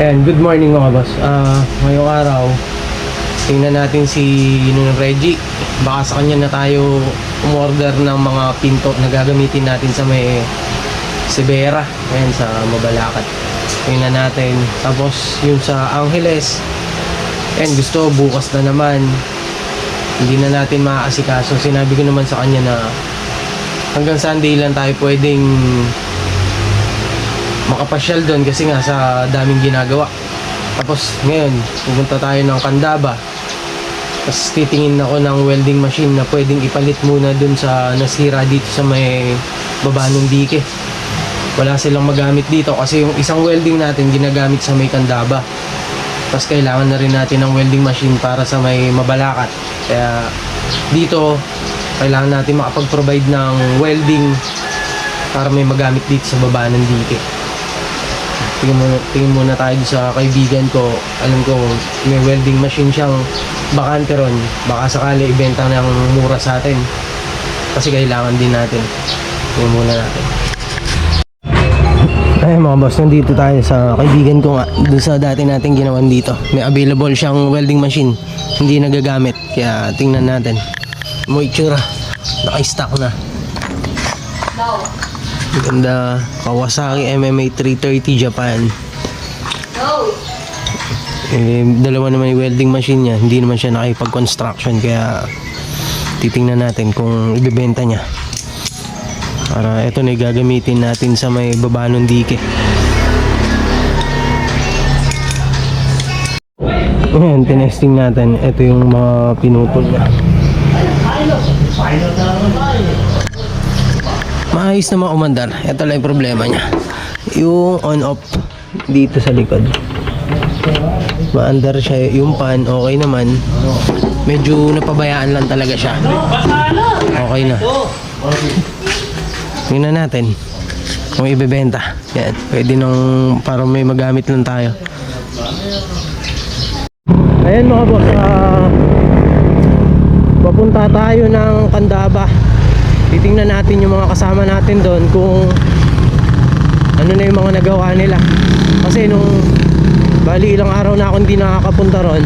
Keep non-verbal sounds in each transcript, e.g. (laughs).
Ayan, good morning mga boss. Ah, ngayong araw, tingnan natin si Nung Reggie. Baka sa kanya na tayo umorder ng mga pinto na gagamitin natin sa may Sibera. Ayan, sa Mabalacat. Tingnan natin. Tapos, yung sa Angeles, ayan, gusto bukas na naman. Hindi na natin maaasikaso. Sinabi ko naman sa kanya na hanggang Sunday lang tayo pwedeng makapasyal doon kasi nga sa daming ginagawa. Tapos ngayon, pupunta tayo ng Candaba. Tapos titingin ako ng welding machine na pwedeng ipalit muna doon sa nasira dito sa may baba ng dike. Wala silang magamit dito kasi yung isang welding natin ginagamit sa may Candaba. Tapos kailangan na rin natin ng welding machine para sa may Mabalakat. Kaya dito, kailangan natin makapag-provide ng welding para may magamit dito sa baba ng dike tingin muna, tingin muna tayo sa kaibigan ko. Alam ko, may welding machine siyang bakante ron. Baka sakali ibenta ng mura sa atin. Kasi kailangan din natin. Tingin muna natin. Ay mga boss, nandito tayo sa kaibigan ko nga. Doon sa dati natin ginawan dito. May available siyang welding machine. Hindi nagagamit. Kaya tingnan natin. Mo itsura. Naka-stock na. Ganda Kawasaki MMA 330 Japan. Eh, dalawa naman yung welding machine niya. Hindi naman siya nakipag-construction kaya titingnan natin kung ibebenta niya. Para ito na gagamitin natin sa may baba ng dike. Ayan, tinesting natin. Ito yung mga pinutol niya. Maayos naman umandar. Ito lang yung problema niya. Yung on-off dito sa likod. Maandar siya. Yung pan, okay naman. Medyo napabayaan lang talaga siya. Okay na. Tingnan natin kung ibebenta. Yan. Pwede nang para may magamit lang tayo. Ayan mga boss. ah, papunta tayo ng Candaba titingnan natin yung mga kasama natin doon kung ano na yung mga nagawa nila. Kasi nung bali ilang araw na akong hindi nakakapunta ron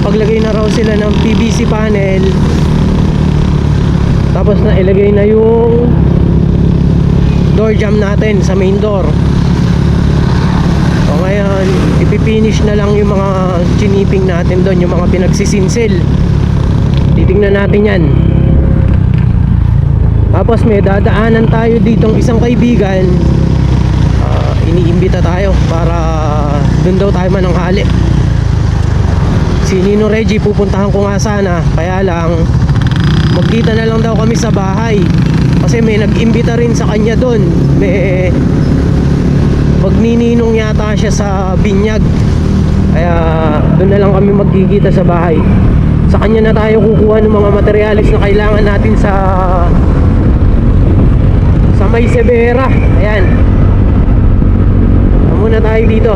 makapaglagay na raw sila ng PVC panel. Tapos na ilagay na yung door jam natin sa main door. O ngayon ipipinish na lang yung mga chiniping natin doon yung mga pinagsisinsil. Titingnan natin yan tapos may dadaanan tayo ditong isang kaibigan. Ah, iniimbita tayo para doon daw tayo mananghali. Si Nino Reggie pupuntahan ko nga sana. Kaya lang magkita na lang daw kami sa bahay. Kasi may nag-imbita rin sa kanya doon. May magnininong yata siya sa binyag. Kaya doon na lang kami magkikita sa bahay. Sa kanya na tayo kukuha ng mga materyales na kailangan natin sa may Severa. Ayan. Muna tayo dito.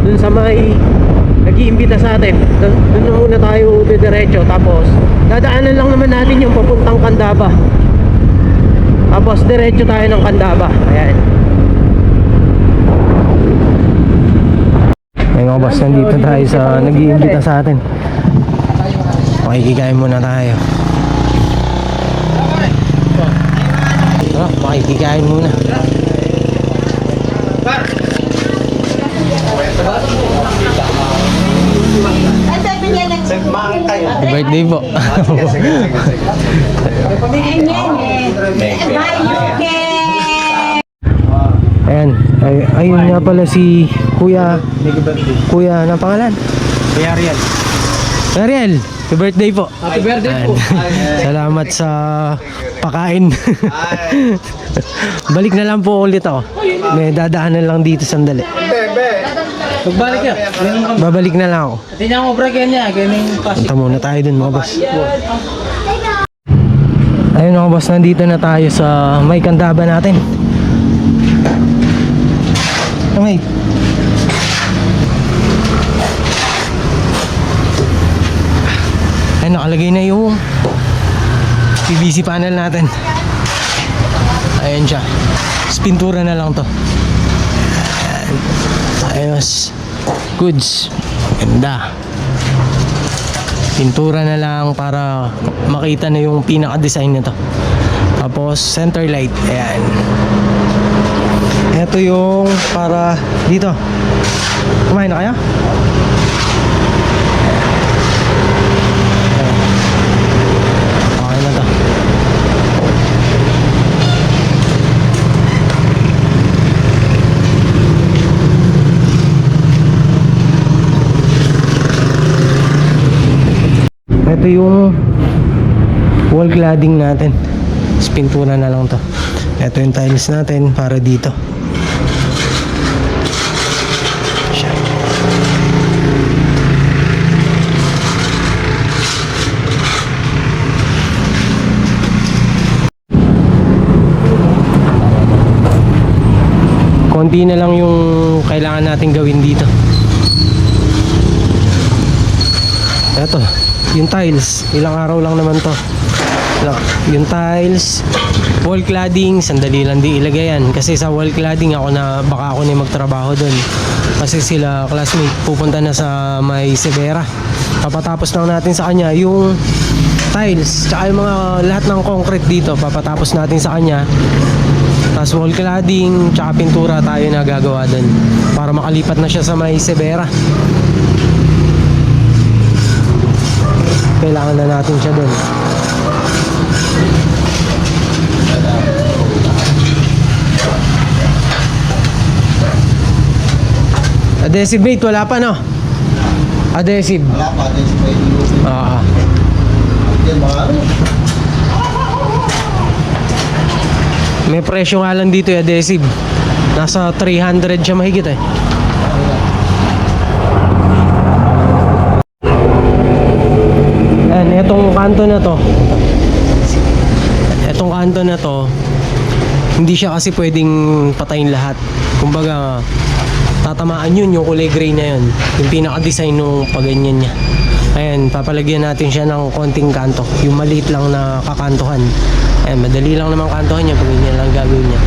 Dun sa may nag-iimbita sa atin. Dun, dun na muna tayo diretso tapos dadaanan lang naman natin yung papuntang Candaba. Tapos diretso tayo ng Candaba. Ayan. Ay mga boss nandito tayo sa nag-iimbita sa atin. Makikikain muna tayo Tara, makikikain muna. Happy birthday po. Ayan, ay, ayun nga pala si Kuya. Kuya, ano ang pangalan? Kuya Ariel. Ariel, happy birthday po. Happy birthday po. Salamat sa pakain. Balik na lang po ulit ako. May dadaanan lang dito sandali. Pagbalik niya. Babalik na lang ako. Tingnan mo break yan niya. Ganyan yung plastic. Punta muna tayo dun mga boss. Ayun mga boss, nandito na tayo sa may kandaba natin. Okay. Ayun, nakalagay na yung PVC panel natin. Ayan siya. Pintura na lang to. Ayan. Ayan. Ayos. Goods. Ganda. Pintura na lang para makita na yung pinaka-design nito. Tapos center light. Ayan. Ito yung para dito. Kumain na kayo? Okay na to. Ito yung wall cladding natin. Tapos pintura na lang to. Ito yung tiles natin para dito. Konti na lang yung kailangan natin gawin dito. Eto, yung tiles, ilang araw lang naman to. Yung tiles, wall cladding, sandali lang di ilagay yan. Kasi sa wall cladding ako na, baka ako na magtrabaho dun. Kasi sila classmate pupunta na sa may Severa. Papatapos lang natin sa kanya yung tiles, tsaka yung mga lahat ng concrete dito, papatapos natin sa kanya. Tapos wall cladding, tsaka pintura tayo na gagawa dun. Para makalipat na siya sa may Severa. Kailangan na natin siya doon. Adhesive mate, wala pa no? Adhesive. Wala pa. Ah, Yan mga ano. may presyo nga lang dito yung adhesive. Nasa 300 siya mahigit eh. Kanto na to. Etong kanto na to, hindi siya kasi pwedeng patayin lahat. Kumbaga, tatamaan yun, yung kulay gray na yun. Yung pinaka-design nung paganyan niya. Ayan, papalagyan natin siya ng konting kanto. Yung maliit lang na kakantuhan. Ayan, madali lang naman kantuhan niya pag ganyan lang gagawin niya.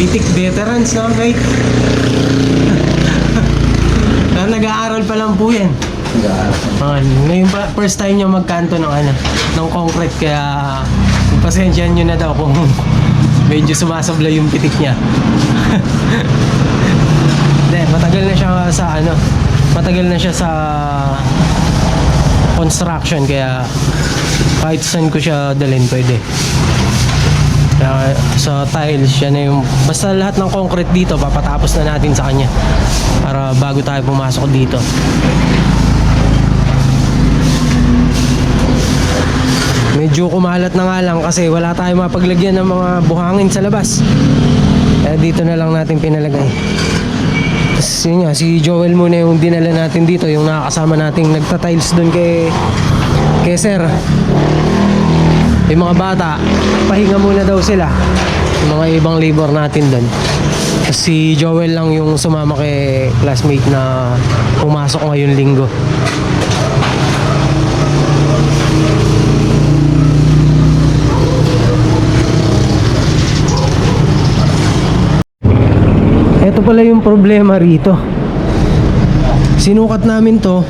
Pitik veterans na, (laughs) mate. Ah, Nag-aaral pa lang po yan. Ah, ngayon pa, first time niya magkanto ng ano, ng concrete kaya pasensyahan niyo na daw kung (laughs) medyo sumasablay yung pitik niya. (laughs) Hindi, matagal na siya sa ano, matagal na siya sa construction kaya kahit saan ko siya dalhin pwede. Kaya sa tiles, siya na yung... Basta lahat ng concrete dito, papatapos na natin sa kanya. Para bago tayo pumasok dito. Medyo kumalat na nga lang kasi wala tayong mapaglagyan ng mga buhangin sa labas. Kaya dito na lang natin pinalagay. Tapos yun nga, si Joel muna yung dinala natin dito, yung nakakasama nating nagta-tiles doon kay, kay Sir yung mga bata, pahinga muna daw sila. Yung mga ibang labor natin doon. Si Joel lang yung sumama kay classmate na pumasok ngayon linggo. Ito pala yung problema rito. Sinukat namin to.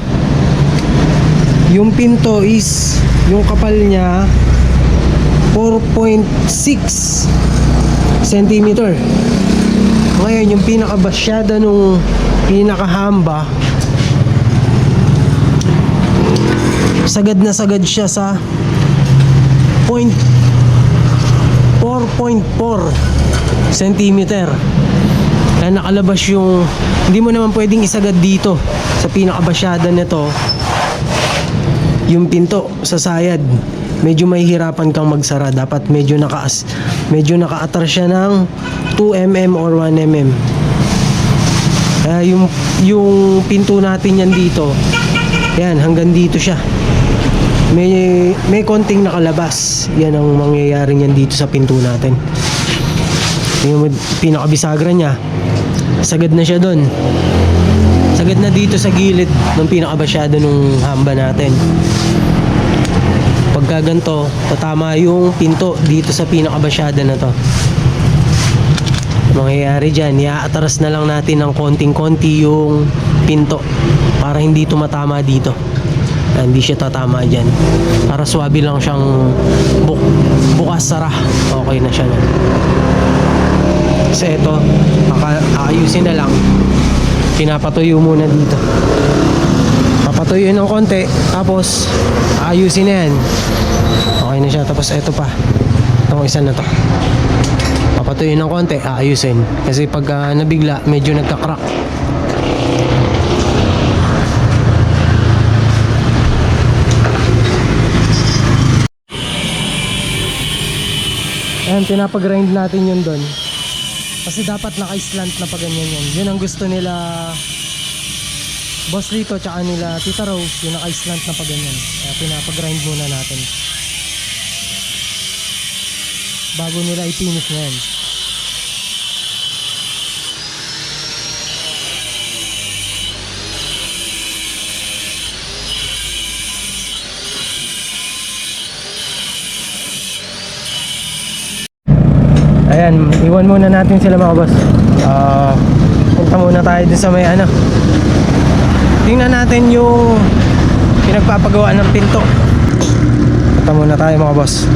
Yung pinto is yung kapal niya 4.6 centimeter. Ngayon, yung pinakabasyada nung pinakahamba, sagad na sagad siya sa point 4.4 centimeter. Kaya nakalabas yung, hindi mo naman pwedeng isagad dito sa pinakabasyada nito yung pinto sa sayad medyo mahihirapan kang magsara dapat medyo nakaas medyo nakaatras siya ng 2 mm or 1 mm kaya yung yung pinto natin yan dito yan hanggang dito siya may may konting nakalabas. Yan ang mangyayari niyan dito sa pinto natin. Yung pinakabisagra niya. Sagad na siya doon. Sagad na dito sa gilid ng pinakabasyado ng hamba natin. Pagka ganito, tatama yung pinto dito sa pinakabasyada na to. Mangyayari dyan, iaatras na lang natin ng konting-konti yung pinto para hindi tumatama dito. Ah, hindi siya tatama dyan. Para swabe lang siyang buk bukas sara. Okay na siya. nun. Kasi ito, aayusin na lang. Pinapatuyo muna dito. Papatuyo ng konti, tapos aayusin na yan. Okay na siya. Tapos ito pa. Itong isa na to. Papatuyo ng konti, aayusin. Kasi pag ah, nabigla, medyo nagka-crack. Ayan, pinapagrind natin yun doon. Kasi dapat naka-slant na pa ganyan yan. Yun ang gusto nila Boss Lito tsaka nila Tita Rose, yung naka-slant na pa ganyan. Kaya pinapagrind muna natin. Bago nila i-finish na yan. Ayan, iwan muna natin sila mga boss. Ah, punta muna tayo dun sa may ano. Tingnan natin yung pinagpapagawa ng pinto. Punta muna tayo mga boss.